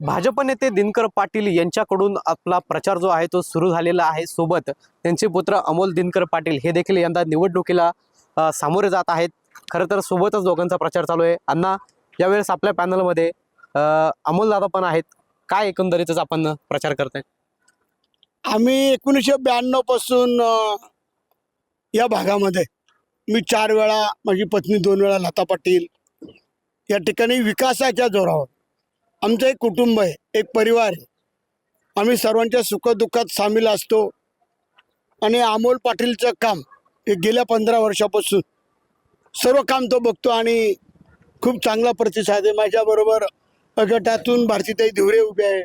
भाजप नेते दिनकर पाटील यांच्याकडून आपला प्रचार जो आहे तो सुरू झालेला आहे सोबत त्यांचे पुत्र अमोल दिनकर पाटील हे देखील यंदा निवडणुकीला सामोरे जात आहेत. खरं तर सोबतच दोघांचा प्रचार चालू आहे. अण्णा यावेळेस आपल्या पॅनलमध्ये अमोल दादा पण आहेत. काय एकंदरीतच आपण प्रचार करताय? आम्ही एकोणीसशे ब्याण्णवपासून या भागामध्ये मी चार वेळा माझी पत्नी दोन वेळा लता पाटील या ठिकाणी विकासाच्या जोरावर आमचं एक कुटुंब आहे एक परिवार आहे. आम्ही सर्वांच्या सुखदुःखात सामील असतो. आणि अमोल पाटीलचं काम हे गेल्या पंधरा वर्षापासून सर्व काम तो बघतो आणि खूप चांगला प्रतिसाद आहे. माझ्याबरोबर गटातून भारतीताई धिवरे उभे आहे.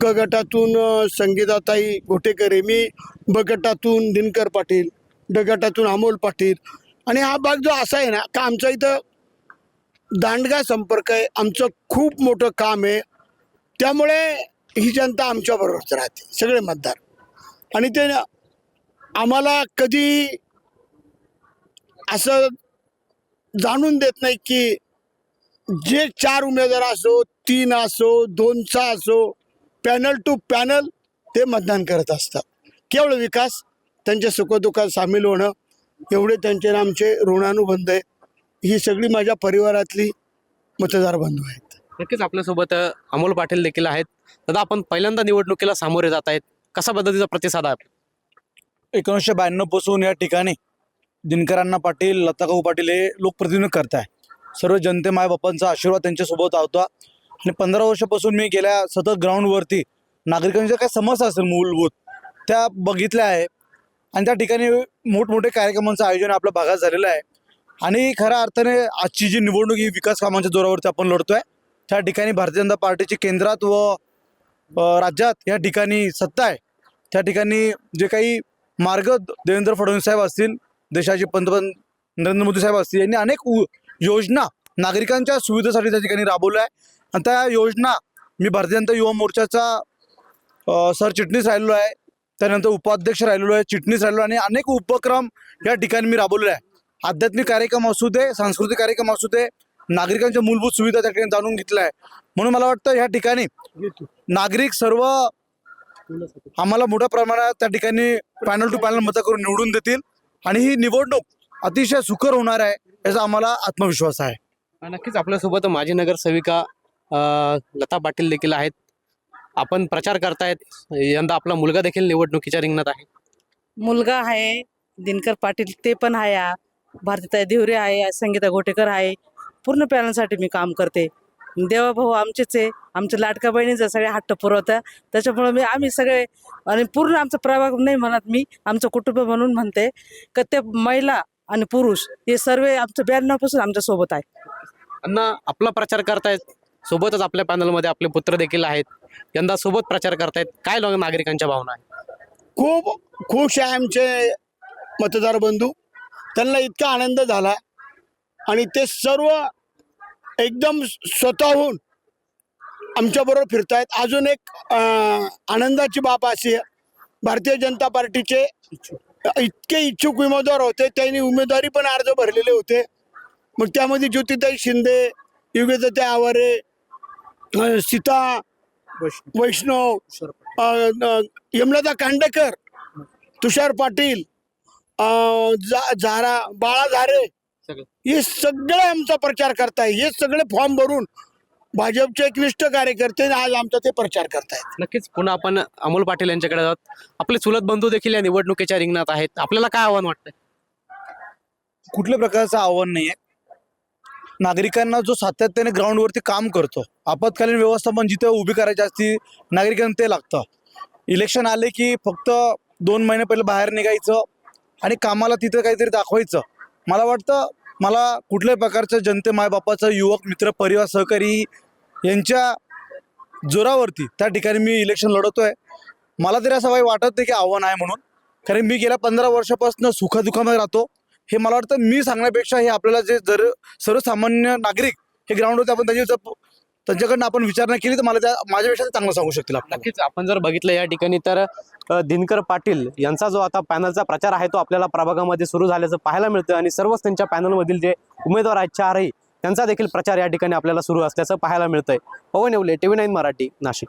क गटातून संगीताताई घोटेकर आहे. मी ब गटातून दिनकर पाटील ड गटातून अमोल पाटील. आणि हा भाग जो असा आहे ना का आमच्या इथं दांडगा संपर्क आहे. आमचं खूप मोठं काम आहे. त्यामुळे ही जनता आमच्याबरोबरच राहते. सगळे मतदार. आणि ते आम्हाला कधी असं जाणून देत नाही की जे चार उमेदवार असो तीन असो दोनचा असो पॅनल टू पॅनल ते मतदान करत असतात. केवळ विकास त्यांच्या सुखदुःखात सामील होणं एवढे त्यांचे आमचे ऋणानुबंध आहे. ही सगळी माझ्या परिवारातली मतदार बंधू आहेत. नक्कीच आपल्यासोबत अ, अमोल पाटील देखील आहेत. दादा आपण पहिल्यांदा निवडणुकीला सामोरे जात आहेत. कसा पद्धतीचा प्रतिसाद आहे एकोणीसशे ब्याण्णवपासून या ठिकाणी दिनकरांना पाटील लताकाऊ पाटील हे लोकप्रतिनिधित्व करताय. सर्व जनते मायबापांचा आशीर्वाद त्यांच्यासोबत होता आणि पंधरा वर्षापासून मी गेल्या सतत ग्राउंडवरती नागरिकांच्या काय समस्या असेल मूलभूत त्या बघितल्या आहे. आणि त्या ठिकाणी मोठमोठे कार्यक्रमांचं आयोजन आपल्या भागात झालेलं आहे. आणि खऱ्या अर्थाने आजची जी निवडणूक ही विकास कामांच्या जोरावरती आपण लढतोय त्या ठिकाणी भारतीय जनता पार्टीची केंद्रात व राज्यात या ठिकाणी सत्ता आहे. त्या ठिकाणी जे काही मार्ग देवेंद्र फडणवीस साहेब असतील देशाचे पंतप्रधान नरेंद्र मोदी साहेब असतील यांनी अनेक उ- योजना नागरिकांच्या सुविधेसाठी त्या ठिकाणी राबवल्या आहे. आणि त्या योजना मी भारतीय जनता युवा मोर्चाचा सरचिटणीस राहिलेलो आहे. त्यानंतर उपाध्यक्ष राहिलेलो आहे चिटणीस राहिलो आहे आणि अनेक उपक्रम या ठिकाणी मी राबवलेला आहे. आध्यात्मिक कार्यक्रम असू दे सांस्कृतिक कार्यक्रम असू दे नागरिकांच्या मूलभूत सुविधा त्या ठिकाणी जाणून घेतल्या आहे. म्हणून मला वाटतं या ठिकाणी नागरिक सर्व आम्हाला मोठ्या प्रमाणात त्या ठिकाणी पॅनल टू पॅनल मतं करून निवडून देतील आणि ही निवडणूक अतिशय सुकर होणार आहे याचा आम्हाला आत्मविश्वास आहे. नक्कीच. आपल्यासोबत माजी नगरसेविका अ, लता पाटील देखील आहेत. आपण प्रचार करतायत. यंदा आपला मुलगा देखील निवडणुकीच्या रिंगणात आहे. मुलगा आहे दिनकर पाटील ते पण आहे. हा. भारतीताई धिवरे आहे संगीता घोटेकर आहे. पूर्ण पॅनलसाठी मी काम करते. देवाभाऊ आमचेच आहे. आमच्या लाडका बहिणीचा सगळे हट्ट पुरवता. त्याच्यामुळे मी आम्ही सगळे आणि पूर्ण आमचा प्रभाग नाही म्हणत मी आमचं कुटुंब म्हणून म्हणते. का ते महिला आणि पुरुष हे सर्व आमच्या ब्याण्णवपासून आमच्यासोबत आहे. अण्णा आपला प्रचार करतायत. सोबतच आपल्या पॅनलमध्ये आपले पुत्र देखील आहेत. यंदा सोबत प्रचार करतायत. काय लोक नागरिकांच्या भावना आहेत? खूप खुश आहे आमचे मतदार बंधू. त्यांना इतका आनंद झाला. आणि ते सर्व एकदम स्वतःहून आमच्याबरोबर फिरतायत. अजून एक आनंदाची बाब अशी आहे. भारतीय जनता पार्टीचे इतके इच्छुक उमेदवार होते. त्यांनी उमेदवारी पण अर्ज भरलेले होते. मग त्यामध्ये ज्योतिताई शिंदे युगदत्ते आवारे सीता वैष्णव यमलता कांडेकर तुषार पाटील झारा बाळा झारे सगळे. हे सगळे आमचा प्रचार करताय. हे सगळे फॉर्म भरून भाजपचे एकनिष्ठ कार्यकर्ते आज आमचा ते प्रचार करतायत. नक्कीच. पुन्हा आपण अमोल पाटील यांच्याकडे जात आपले चुलत बंधू देखील या निवडणुकीच्या रिंगणात आहेत. आपल्याला काय आव्हान वाटतंय? कुठल्या प्रकारचं आव्हान नाही आहे नागरिकांना जो सातत्याने ग्राउंडवरती काम करतो आपत्कालीन व्यवस्थापन जिथे उभी करायची असती नागरिकांना ते लागतं. इलेक्शन आले की फक्त दोन महिने पहिले बाहेर निघायचं आणि कामाला तिथं काहीतरी दाखवायचं. मला वाटतं मला कुठल्याही प्रकारचं जनते मायबापाचं युवक मित्र परिवार सहकारी यांच्या जोरावरती त्या ठिकाणी मी इलेक्शन लढवतो आहे मला तरी असं काही वाटत नाही की आव्हान आहे म्हणून. कारण मी गेल्या पंधरा वर्षापासून सुखादुखामध्ये राहतो. हे मला वाटतं मी सांगण्यापेक्षा हे आपल्याला जे जर सर्वसामान्य नागरिक हे ग्राउंडवरती आपण त्याची जर त्यांच्याकडनं आपण विचारणा केली तर मला त्या माझ्यापेक्षा ते चांगलं सांगू शकतील आपल्याला. नक्कीच आपण जर बघितलं या ठिकाणी तर अ, दिनकर पाटील यांचा जो आता पॅनलचा प्रचार आहे तो आपल्याला प्रभागामध्ये सुरू झाल्याचं पाहायला मिळतं आणि सर्वच त्यांच्या पॅनलमधील जे उमेदवार आहेत चारही त्यांचा देखील प्रचार या ठिकाणी आपल्याला सुरू असल्याचं पाहायला मिळतंय. Pavan Yevale TV nine Marathi Nashik.